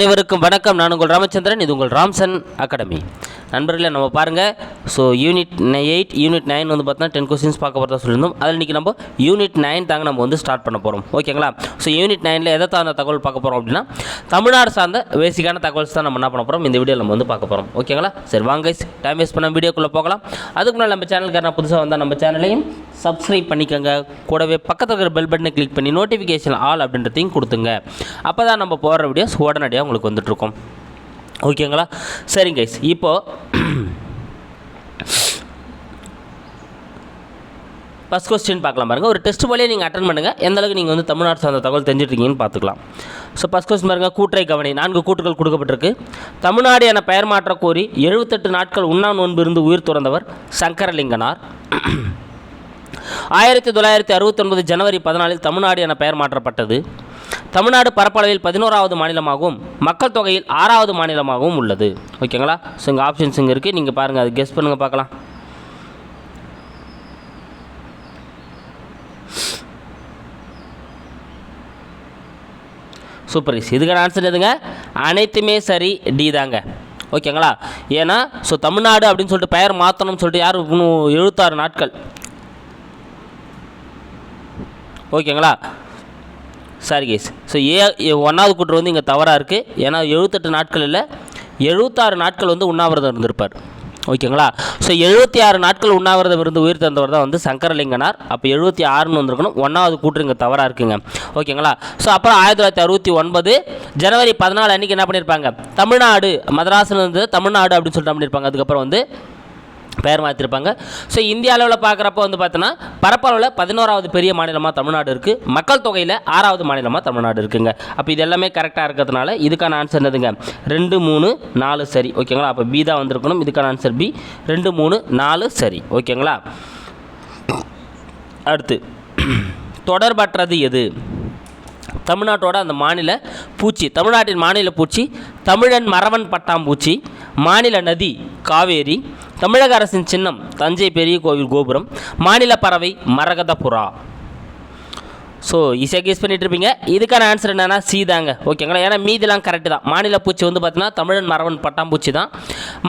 அனைவருக்கும் வணக்கம். நான் உங்கள் ராமச்சந்திரன் இது உங்கள் ராம்சன் அகாடமி. நண்பர்களே நம்ம பாருங்கள் so unit eight unit nine வந்து பார்த்தீங்கன்னா டென் கொஸ்டின்ஸ் பார்க்க போகிறதா சொல்லியிருந்தோம். அதில் இன்றைக்கி நம்ம யூனிட் நைன் தாங்க நம்ம வந்து ஸ்டார்ட் பண்ண போகிறோம் ஓகேங்களா ஸோ யூனிட் நைனில் எதை சார்ந்த தகவல் பார்க்க போகிறோம் அப்படின்னா தமிழ்நாடு சார்ந்த பேசிக்கான தகவல்ஸ் தான் நம்ம என்ன பண்ண போகிறோம் இந்த வீடியோவில் நம்ம வந்து பார்க்க போகிறோம் ஓகேங்களா சரி வாங்க டைம் வேஸ்ட் பண்ண வீடியோக்குள்ளே போகலாம். அதுக்கு முன்னாடி நம்ம சேனலுக்கு நான் புதுசாக வந்தால் நம்ம சேனலையும் சப்ஸ்கிரைப் பண்ணிக்கோங்க. கூடவே பக்கத்தில் இருக்கிற பெல் பட்டனை கிளிக் பண்ணி நோட்டிஃபிகேஷன் ஆல் அப்படின்றதையும் கொடுத்துங்க. அப்போ தான் நம்ம போடுற வீடியோஸ் உடனடியாக உங்களுக்கு வந்துட்ருக்கோம் ஓகேங்களா? சரிங்க கைஸ் இப்போது ஃபஸ்ட் கொஸ்டின் பார்க்கலாம் பாருங்கள் ஒரு டெஸ்ட் போலே நீங்கள் அட்டன் பண்ணுங்கள் எந்த அளவுக்கு நீங்கள் வந்து தமிழ்நாடு சார்ந்த தகவல் தெரிஞ்சிருக்கீங்கன்னு பார்த்துக்கலாம். ஸோ ஃபஸ்ட் கொஸ்டின் பாருங்கள் கூட்டுரை கவனி. நான்கு கூட்டுகள் கொடுக்கப்பட்டிருக்கு. தமிழ்நாடு என பெயர் மாற்ற கோரி எழுபத்தெட்டு நாட்கள் உண்ணா நோன்பு இருந்து உயிர் துறந்தவர் சங்கரலிங்கனார். ஆயிரத்தி தொள்ளாயிரத்தி அறுபத்தொன்பது ஜனவரி பதினாலில் தமிழ்நாடு என பெயர் மாற்றப்பட்டது. தமிழ்நாடு பரப்பளவில் பதினோராவது மாநிலமாகவும் மக்கள் தொகையில் ஆறாவது மாநிலமாகவும் உள்ளது. ஓகேங்களா? ஸோ இங்கே ஆப்ஷன்ஸ் இங்கே இருக்குது நீங்கள் பாருங்கள் அது கெஸ் பண்ணுங்கள் பார்க்கலாம். சூப்பர் இதுக்கான ஆன்சர் எதுங்க? அனைத்துமே சரி டி தாங்க. ஓகேங்களா? ஏன்னா ஸோ தமிழ்நாடு அப்படின்னு சொல்லிட்டு பெயர் மாற்றணும்னு சொல்லிட்டு யார் இன்னும் எழுபத்தாறு நாட்கள்? ஓகேங்களா? சரி கேஸ் ஸோ ஏ ஒன்றாவது கூற்று வந்து இங்கே தவறாக இருக்குது ஏன்னா எழுபத்தெட்டு நாட்கள் இல்லை எழுபத்தாறு நாட்கள் வந்து உண்ணாவிரதம் இருந்திருப்பார். ஓகேங்களா? ஸோ எழுபத்தி ஆறு நாட்கள் உண்ணாவிரதம் இருந்து உயிர் தந்தவர் தான் வந்து சங்கரலிங்கனார். அப்போ எழுபத்தி ஆறுன்னு வந்திருக்கணும். ஒன்றாவது கூற்று இங்கே தவறாக இருக்குங்க. ஓகேங்களா? ஸோ அப்புறம் ஆயிரத்தி தொள்ளாயிரத்தி அறுபத்தி ஒன்பது ஜனவரி பதினாலு அன்றைக்கி என்ன பண்ணியிருப்பாங்க தமிழ்நாடு மதராசிலிருந்து தமிழ்நாடு அப்படின்னு சொல்லிட்டு பண்ணியிருப்பாங்க அதுக்கப்புறம் வந்து பெயர் மாற்றிருப்பாங்க ஸோ இந்திய அளவில் பார்க்குறப்ப வந்து பார்த்தோன்னா பரப்பளவில் பதினோராவது பெரிய மாநிலமாக தமிழ்நாடு இருக்குது மக்கள் தொகையில் ஆறாவது மாநிலமாக தமிழ்நாடு இருக்குங்க. அப்போ இது எல்லாமே கரெக்டாக இருக்கிறதுனால இதுக்கான ஆன்சர் என்னதுங்க? ரெண்டு மூணு நாலு சரி. ஓகேங்களா? அப்போ பி தான் வந்திருக்கணும். இதுக்கான ஆன்சர் பி ரெண்டு மூணு நாலு சரி. ஓகேங்களா? அடுத்து தொடர்பற்றது எது? தமிழ்நாட்டோட அந்த மாநில பூச்சி தமிழ்நாட்டின் மாநில பூச்சி தமிழன் மரவன் பட்டாம்பூச்சி மாநில நதி காவேரி தமிழக அரசின் சின்னம் தஞ்சை பெரிய கோவில் கோபுரம் மாநில பறவை மரகத புறா ஸோ ஈஸியாக கெஸ் பண்ணிகிட்டு இருப்பீங்க இதுக்கான ஆன்சர் என்னென்னா சி தாங்க. ஓகேங்களா ஏன்னா மீதிலாம் கரெக்டு தான். மாநில பூச்சி வந்து பார்த்தீங்கன்னா தமிழன் மரவன் பட்டாம்பூச்சி தான்.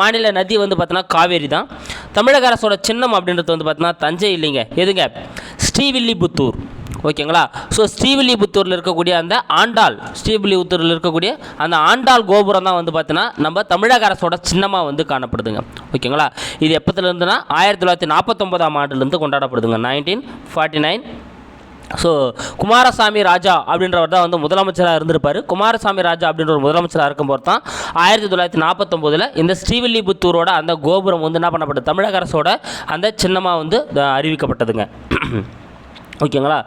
மாநில நதி வந்து பார்த்தீங்கன்னா காவேரி தான். தமிழக அரசோட சின்னம் அப்படின்றது வந்து பார்த்தீங்கன்னா தஞ்சை இல்லைங்க. எதுங்க? ஸ்ரீவில்லிபுத்தூர். ஓகேங்களா? ஸோ ஸ்ரீவில்லிபுத்தூரில் இருக்கக்கூடிய அந்த ஆண்டாள் ஸ்ரீவில்லிபுத்தூரில் இருக்கக்கூடிய அந்த ஆண்டாள் கோபுரம் தான் வந்து பார்த்தீங்கன்னா நம்ம தமிழக அரசோட சின்னமாக வந்து காணப்படுதுங்க. ஓகேங்களா? இது எப்போத்துலேருந்துன்னா ஆயிரத்தி தொள்ளாயிரத்தி நாற்பத்தொம்போதாம் ஆண்டுலேருந்து கொண்டாடப்படுதுங்க. Nineteen forty nine so Kumaraswamy Raja அப்படின்றவர் தான் வந்து முதலமைச்சராக இருந்திருப்பார். குமாரசாமி ராஜா அப்படின்ற ஒரு முதலமைச்சராக இருக்கும்போது தான் ஆயிரத்தி தொள்ளாயிரத்தி நாற்பத்தொம்போதில் இந்த ஸ்ரீவில்லிபுத்தூரோட அந்த கோபுரம் வந்து என்ன பண்ணப்பட்டது? தமிழக அரசோட அந்த சின்னமாக வந்து த- அறிவிக்கப்பட்டதுங்க. ஓகேங்களா?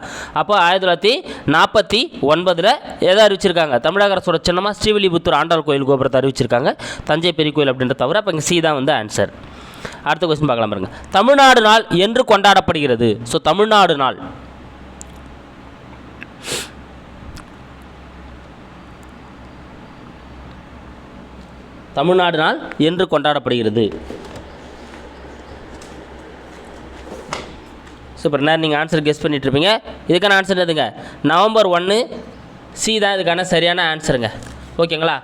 அப்போ ஆயிரத்தி தொள்ளாயிரத்தி நாற்பத்தி ஒன்பதில் எதை அறிவிச்சிருக்காங்க? தமிழக அரசோட சின்னமாக ஸ்ரீவில்லிபுத்தூர் ஆண்டாள் கோயில் கோபுரத்தை அறிவிச்சிருக்காங்க. தஞ்சை பெரிய கோயில் அப்படின்ற தவிர அப்போ இங்கே சி தான் வந்து ஆன்சர் அடுத்த கொஸ்டின் பார்க்கலாம் பாருங்க. தமிழ்நாடு நாள் என்று கொண்டாடப்படுகிறது. ஸோ தமிழ்நாடு நாள். தமிழ்நாடு நாள் என்று கொண்டாடப்படுகிறது. சூப்பர் நேரம் நீங்கள் ஆன்சர் கெஸ் பண்ணிட்டு இருப்பீங்க இதுக்கான ஆன்சர் எதுங்க நவம்பர் ஒன்று சி தான் இதுக்கான சரியான ஆன்சருங்க ஓகேங்களா?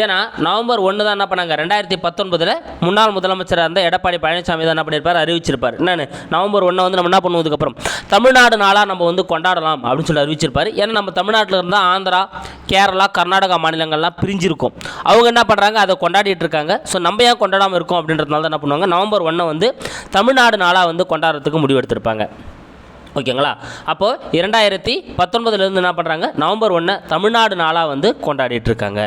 ஏன்னா நவம்பர் ஒன்று தான் என்ன பண்ணாங்க? ரெண்டாயிரத்தி பத்தொன்பதில் முன்னாள் முதலமைச்சராக இருந்த எடப்பாடி பழனிசாமி தான் என்ன பண்ணியிருப்பார் அறிவிச்சிருப்பார். என்னென்னு? நவம்பர் ஒன்றை வந்து நம்ம என்ன பண்ணுவதுக்கப்புறம்? தமிழ்நாடு நாளாக நம்ம வந்து கொண்டாடலாம் அப்படின்னு சொல்லி அறிவிச்சிருப்பார். ஏன்னா நம்ம தமிழ்நாட்டில் இருந்தால் ஆந்திரா கேரளா கர்நாடகா மாநிலங்கள்லாம் பிரிஞ்சிருக்கும். அவங்க என்ன பண்ணுறாங்க அதை கொண்டாடிட்டு இருக்காங்க. ஸோ நம்ம ஏன் கொண்டாடாமல் இருக்கோம் அப்படின்றதுனால தான் என்ன பண்ணுவாங்க? நவம்பர் ஒன்றை வந்து தமிழ்நாடு நாளாக வந்து கொண்டாடுறதுக்கு முடிவெடுத்திருப்பாங்க. ஓகேங்களா? அப்போது இரண்டாயிரத்தி பத்தொன்பதுலேருந்து என்ன பண்ணுறாங்க நவம்பர் ஒன்று தமிழ்நாடு நாளாக வந்து கொண்டாடிட்டுருக்காங்க.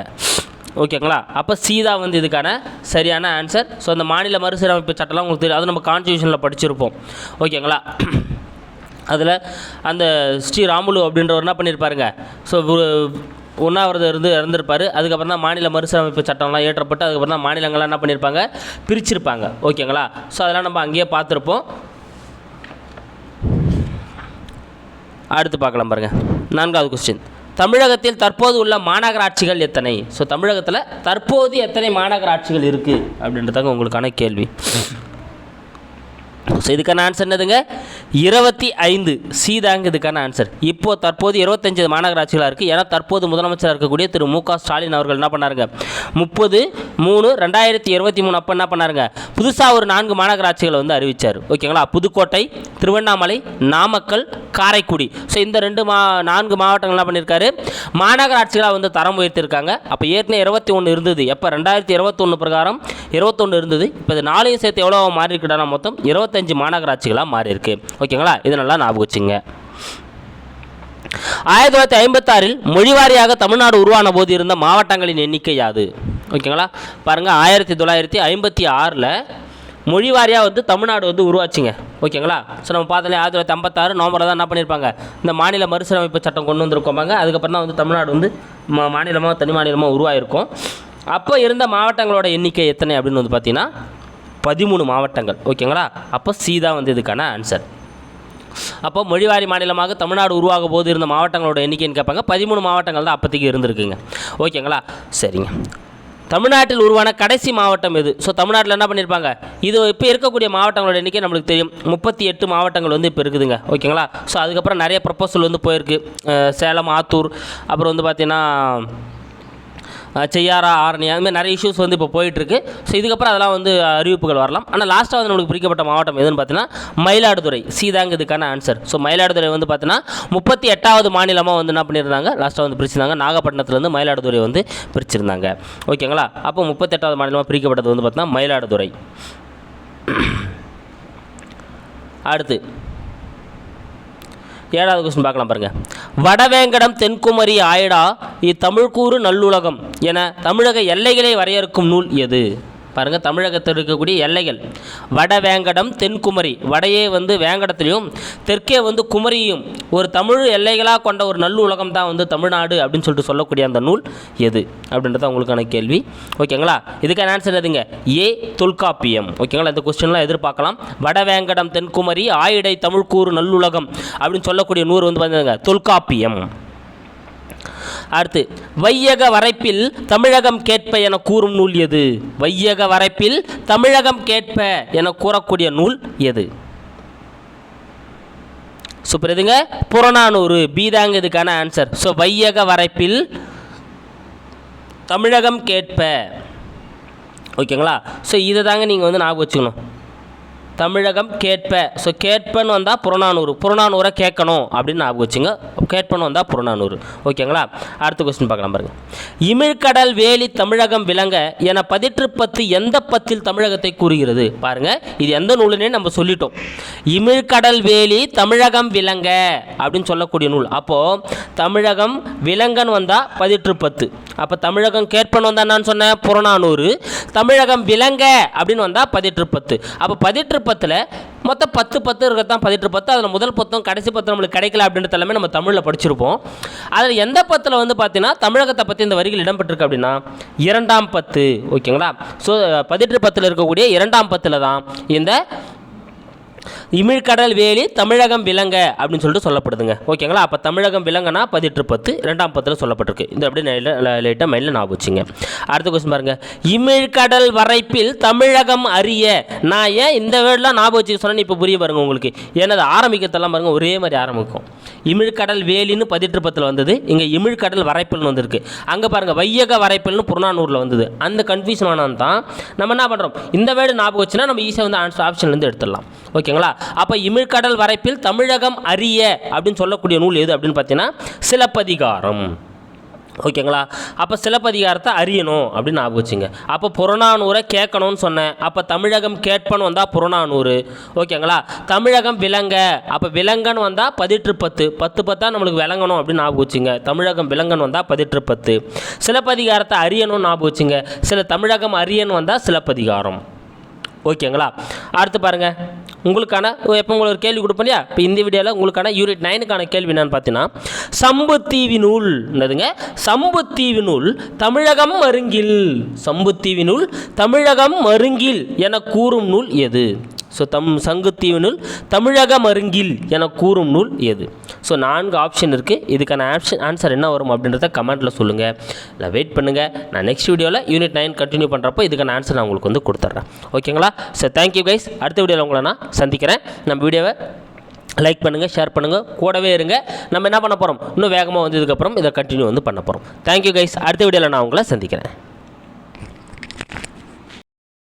ஓகேங்களா? அப்போ சீதா வந்து இதுக்கான சரியான ஆன்சர் ஸோ அந்த மாநில மறுசீரமைப்பு சட்டம்லாம் உங்களுக்கு தெரியும். அது நம்ம கான்ஸ்டியூஷனில் படிச்சிருப்போம். ஓகேங்களா? அதில் அந்த ஸ்ரீ ராமுலு அப்படின்றவர் என்ன பண்ணியிருப்பாருங்க ஸோ உண்ணாவிரதம் இருந்து இறந்துருப்பார். அதுக்கப்புறம் தான் மாநில மறுசீரமைப்பு சட்டம்லாம் ஏற்றப்பட்டு அதுக்கப்புறம் தான் மாநிலங்கள்லாம் என்ன பண்ணியிருப்பாங்க பிரிச்சிருப்பாங்க. ஓகேங்களா? ஸோ அதெல்லாம் நம்ம அங்கேயே பார்த்துருப்போம். அடுத்து பார்க்கலாம் பாருங்கள் நான்காவது கொஸ்டின் தமிழகத்தில் தற்போது உள்ள மாநகராட்சிகள் எத்தனை? ஸோ தமிழகத்தில் தற்போது எத்தனை மாநகராட்சிகள் இருக்குது அப்படின்றதாங்க உங்களுக்கான கேள்வி. ஸோ இதுக்கான ஆன்சர் என்னதுங்க? இருபத்தி ஐந்து. சி தாங்க இதுக்கான ஆன்சர் இப்போ தற்போது இருபத்தஞ்சு மாநகராட்சிகளாக இருக்குது ஏன்னா தற்போது முதலமைச்சராக இருக்கக்கூடிய திரு மு க ஸ்டாலின் அவர்கள் என்ன பண்ணாருங்க? முப்பது மூணு ரெண்டாயிரத்தி இருபத்தி மூணு அப்போ என்ன பண்ணாருங்க? புதுசாக ஒரு நான்கு மாநகராட்சிகளை வந்து அறிவித்தார் ஓகேங்களா? புதுக்கோட்டை திருவண்ணாமலை நாமக்கல் காரைக்குடி. ஸோ இந்த ரெண்டு மா நான்கு மாவட்டங்கள் என்ன பண்ணியிருக்காரு மாநகராட்சிகளாக வந்து தரம் உயர்த்திருக்காங்க. அப்போ ஏற்கனவே இருபத்தி ஒன்று இருந்தது. எப்போ? ரெண்டாயிரத்தி இருபத்தொன்று பிரகாரம் இருபத்தொன்று இருந்தது. இப்போ இது நாளையும் சேர்த்து எவ்வளோ மாறி இருக்குடா மொத்தம்? இருபத்தி முப்பத்தஞ்சு மாநகராட்சிகளாக மாறி இருக்கு ஓகேங்களா? இதனெல்லாம் நல்லா ஞாபகம் வச்சுங்க. ஆயிரத்தி தொள்ளாயிரத்தி ஐம்பத்தாறில் மொழிவாரியாக தமிழ்நாடு உருவான போது இருந்த மாவட்டங்களின் எண்ணிக்கை யாது? ஓகேங்களா? பாருங்கள் ஆயிரத்தி தொள்ளாயிரத்தி ஐம்பத்தி ஆறில் மொழிவாரியாக வந்து தமிழ்நாடு வந்து உருவாச்சுங்க. ஓகேங்களா? ஸோ நம்ம பார்த்தாலே ஆயிரத்தி தொள்ளாயிரத்தி ஐம்பத்தாறு நவம்பரில் தான் என்ன பண்ணியிருப்பாங்க? இந்த மாநில மறுசீரமைப்பு சட்டம் கொண்டு வந்திருக்கோமாங்க அதுக்கப்புறம் தான் வந்து தமிழ்நாடு வந்து மா மாநிலமாக தனி மாநிலமாக உருவாயிருக்கும். அப்போ இருந்த மாவட்டங்களோட எண்ணிக்கை எத்தனை அப்படின்னு வந்து பார்த்தீங்கன்னா பதிமூணு மாவட்டங்கள் ஓகேங்களா? அப்போ சி தான் வந்து இதுக்கான ஆன்சர் அப்போ மொழிவாரி மாநிலமாக தமிழ்நாடு உருவாக போது இருந்த மாவட்டங்களோட எண்ணிக்கைன்னு கேட்பாங்க? பதிமூணு மாவட்டங்கள் தான் அப்போதைக்கு இருந்திருக்குங்க. ஓகேங்களா? சரிங்க. தமிழ்நாட்டில் உருவான கடைசி மாவட்டம் எது? ஸோ தமிழ்நாட்டில் என்ன பண்ணியிருப்பாங்க இது இப்போ இருக்கக்கூடிய மாவட்டங்களோட எண்ணிக்கை நம்மளுக்கு தெரியும். முப்பத்தி எட்டு மாவட்டங்கள் வந்து இப்போ இருக்குதுங்க. ஓகேங்களா? ஸோ அதுக்கப்புறம் நிறைய ப்ரப்போசல் வந்து போயிருக்கு. சேலம் ஆத்தூர் அப்புறம் வந்து பார்த்திங்கன்னா செய்யாரா ஆரணி அது மாதிரி நிறைய இஷ்யூஸ் வந்து இப்போ போயிட்டுருக்கு. ஸோ இதுக்கப்புறம் அதெல்லாம் வந்து அறிவிப்புகள் வரலாம். ஆனால் லாஸ்ட்டாக வந்து நம்மளுக்கு பிரிக்கப்பட்ட மாவட்டம் எதுன்னு பார்த்தீங்கன்னா மயிலாடுதுறை. சீதாங்க இதுக்கான ஆன்சர் ஸோ மயிலாடுதுறை வந்து பார்த்தீங்கன்னா முப்பத்தி எட்டாவது மாநிலமாக வந்து என்ன பண்ணியிருந்தாங்க? லாஸ்ட்டாக வந்து பிரிச்சிருந்தாங்க. நாகப்பட்டினத்துலேருந்து மயிலாடுதுறை வந்து பிரிச்சிருந்தாங்க. ஓகேங்களா அப்போ முப்பத்தெட்டாவது மாநிலமாக பிரிக்கப்பட்டது வந்து பார்த்தீங்கன்னா மயிலாடுதுறை. அடுத்து ஏழாவது கொஸ்டின் பார்க்கலாம் பாருங்க. வடவேங்கடம் தென்குமரி ஆயடா இத்தமிழ்கூறு நல்லுலகம் என தமிழக எல்லைகளை வரையறுக்கும் நூல் எது? பாருங்கள் தமிழகத்தில் இருக்கக்கூடிய எல்லைகள். வடவேங்கடம் தென்குமரி. வடையே வந்து வேங்கடத்திலையும் தெற்கே வந்து குமரியும். ஒரு தமிழ் எல்லைகளாக கொண்ட ஒரு நல்லுலகம் தான் வந்து தமிழ்நாடு அப்படின்னு சொல்லிட்டு சொல்லக்கூடிய அந்த நூல் எது அப்படின்றது உங்களுக்கான கேள்வி. ஓகேங்களா? இதுக்கான ஆன்சர் எதுங்க? ஏ தொல்காப்பியம். ஓகேங்களா? இந்த கொஸ்டின்லாம் எதிர்பார்க்கலாம். வடவேங்கடம் தென்குமரி ஆயிடை தமிழ்கூறு நல்லுலகம் அப்படின்னு சொல்லக்கூடிய நூறு வந்து பார்த்தீங்கன்னா தொல்காப்பியம். அடுத்து வையக வரைப்பில் தமிழகம் கேட்ப என கூறும் நூல் எது? வையக வரைப்பில் தமிழகம் கேட்ப என கூறக்கூடிய நூல் எது? சூப்பர் எதுங்க புறநானூறு பீதாங்க இதுக்கான ஆன்சர் ஸோ வையக வரைப்பில் தமிழகம் கேட்ப. ஓகேங்களா ஸோ இதை தாங்க நீங்கள் வந்து ஞாபகம் வச்சுக்கணும். தமிழகம் கேட்ப. ஸோ கேட்பன்னு வந்தால் புறநானூறு. புறநானூரை கேட்கணும் அப்படின்னு ஞாபகம் வச்சுங்க. கேட்பன்னு வந்தால் புறநானூறு. ஓகேங்களா? அடுத்த கொஸ்டின் பார்க்கலாம் பாருங்க. இமிழ்கடல் வேலி தமிழகம் விளங்க என பதிற்று பத்து எந்த பத்தில் தமிழகத்தை கூறுகிறது? பாருங்க. இது எந்த நூலுன்னே நம்ம சொல்லிட்டோம். இமிழ்கடல் வேலி தமிழகம் விளங்க அப்படின்னு சொல்லக்கூடிய நூல். அப்போது தமிழகம் விலங்கன் வந்தால் பதிற்று பத்து அப்போ தமிழகம் கேட்பன் வந்தால் நான் சொன்னேன் புறநானூறு. தமிழகம் விலங்க அப்படின்னு வந்தால் பதிற்று பத்து அப்போ பதிற்று பத்தில் மொத்தம் பத்து பத்து இருக்கிறதான் பதிட்டு பத்து அதில் முதல் பத்தும் கடைசி பத்து நம்மளுக்கு கிடைக்கல அப்படின்றது எல்லாமே நம்ம தமிழில் படிச்சிருப்போம். அதில் எந்த பத்தில் வந்து பார்த்தீங்கன்னா தமிழகத்தை பற்றி இந்த வரிகள் இடம்பெற்றிருக்கு அப்படின்னா இரண்டாம் பத்து ஓகேங்களா? ஸோ பதிற்று பத்தில் இருக்கக்கூடிய இரண்டாம் பத்தில் தான் இந்த இமிழ்கடல் வேலி தமிழகம் விலங்க அப்படின்னு சொல்லிட்டு சொல்லப்படுதுங்க. ஓகேங்களா? அப்போ தமிழகம் விலங்கனா பதிட்டு பத்து ரெண்டாம் பத்தில் சொல்லப்பட்டிருக்கு. இந்த அப்படியே லைட்டாக மைண்டில் நான் வச்சுங்க. அடுத்த கொஸ்டின் பாருங்க. இமிழ்கடல் வரைப்பில் தமிழகம் அறிய நான் ஏன் இந்த வேர்டெலாம் ஞாபகம் வச்சுக்க சொன்னேன்னு இப்போ புரிய பாருங்க உங்களுக்கு. ஏன்னா அது ஆரம்பிக்கிறதெல்லாம் பாருங்க ஒரே மாதிரி ஆரம்பிக்கும். இமிழ்கடல் வேலின்னு பதிட்டு பத்தில் வந்தது. இங்கே இமிழ்கடல் வரைப்பில்னு வந்திருக்கு. அங்கே பாருங்க வையக வரைப்பில்னு புறநானூரில் வந்தது. அந்த கன்ஃபியூஷன் ஆனால் தான் நம்ம என்ன பண்ணுறோம் இந்த வேர்டு ஞாபகம் வச்சுன்னா நம்ம ஈஸியாக வந்து ஆன்சர் ஆப்ஷன்லேருந்து எடுத்துடலாம். ஓகேங்களா? அப்போ இமிழ்கடல் வரைப்பில் தமிழகம் அறிய அப்படின்னு சொல்லக்கூடிய நூல் எது அப்படின்னு பார்த்தீங்கன்னா சிலப்பதிகாரம். ஓகேங்களா? அப்போ சிலப்பதிகாரத்தை அறியணும் அப்படின்னு ஞாபகம் வச்சுங்க. அப்போ புறநானூரை கேட்கணும்னு சொன்னேன். அப்போ தமிழகம் கேட்பன்னு வந்தால் புறநானூறு. ஓகேங்களா? தமிழகம் விலங்க. அப்போ விலங்கன்னு வந்தால் பதிற்று பத்து பத்து பத்தா நம்மளுக்கு விளங்கணும் அப்படின்னு ஞாபகம் வச்சுங்க. தமிழகம் விலங்கன்னு வந்தால் பதிற்று பத்து சிலப்பதிகாரத்தை அறியணும்னு ஞாபகம் வச்சுங்க. சில தமிழகம் அறியன்னு வந்தால் சிலப்பதிகாரம். ஓகேங்களா? அடுத்து பாருங்கள் உங்களுக்கான எப்போ உங்களுக்கு ஒரு கேள்வி கொடுப்போம் இல்லையா இப்போ இந்த வீடியோவில் உங்களுக்கான யூனிட் நைனுக்கான கேள்வி என்னன்னு பார்த்தீங்கன்னா சம்புத்தீவி நூல் என்னதுங்க? சம்புத்தீவி நூல் தமிழகம் மருங்கில். சம்புத்தீவி நூல் தமிழகம் மருங்கில் என கூறும் நூல் எது? ஸோ தம் சங்குத்தீவினுள் தமிழக மருங்கில் என கூறும் நூல் எது? ஸோ நான்கு ஆப்ஷன் இருக்குது இதுக்கான ஆப்ஷன் ஆன்சர் என்ன வரும் அப்படின்றத கமெண்ட்டில் சொல்லுங்கள் இல்லை வெயிட் பண்ணுங்கள் நான் நெக்ஸ்ட் வீடியோவில் யூனிட் நைன் கண்டினியூ பண்ணுறப்போ இதுக்கான ஆன்சர் நான் உங்களுக்கு வந்து கொடுத்துட்றேன் ஓகேங்களா ஸோ தேங்க்யூ கைஸ் அடுத்த வீடியோவில் உங்களை நான் சந்திக்கிறேன். நம்ம வீடியோவை லைக் பண்ணுங்கள் ஷேர் பண்ணுங்கள் கூடவே இருங்க. நம்ம என்ன பண்ண போகிறோம் இன்னும் வேகமாக வந்ததுக்கப்புறம் இதை கண்டினியூ வந்து பண்ண போகிறோம் தேங்க்யூ கைஸ் அடுத்த வீடியோவில் நான் உங்களை சந்திக்கிறேன்.